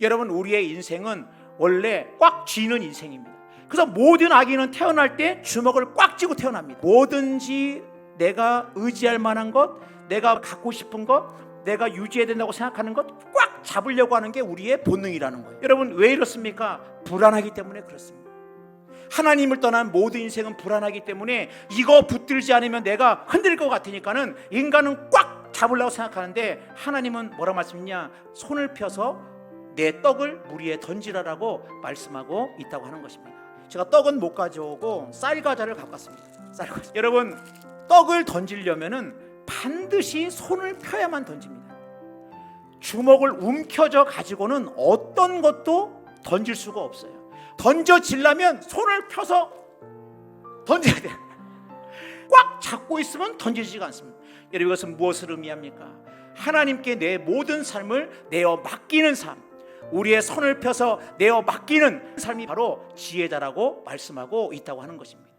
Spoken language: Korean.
여러분 우리의 인생은 원래 꽉 쥐는 인생입니다. 그래서 모든 아기는 태어날 때 주먹을 꽉 쥐고 태어납니다. 뭐든지 내가 의지할 만한 것, 내가 갖고 싶은 것, 내가 유지해야 된다고 생각하는 것 꽉 잡으려고 하는 게 우리의 본능이라는 거예요. 여러분 왜 이렇습니까? 불안하기 때문에 그렇습니다. 하나님을 떠난 모든 인생은 불안하기 때문에 이거 붙들지 않으면 내가 흔들릴 것 같으니까는 인간은 꽉 잡으려고 생각하는데 하나님은 뭐라 말씀이냐? 손을 펴서 내 떡을 물 위에 던지라라고 말씀하고 있다고 하는 것입니다. 제가 떡은 못 가져오고 쌀 과자를 갖고 왔습니다. 쌀 과자. 여러분 떡을 던지려면은 반드시 손을 펴야만 던집니다. 주먹을 움켜져 가지고는 어떤 것도 던질 수가 없어요. 던져지려면 손을 펴서 던져야 돼. 꽉 잡고 있으면 던지지가 않습니다. 여러분 이것은 무엇을 의미합니까? 하나님께 내 모든 삶을 내어 맡기는 삶. 우리의 손을 펴서 내어 맡기는 삶이 바로 지혜다라고 말씀하고 있다고 하는 것입니다.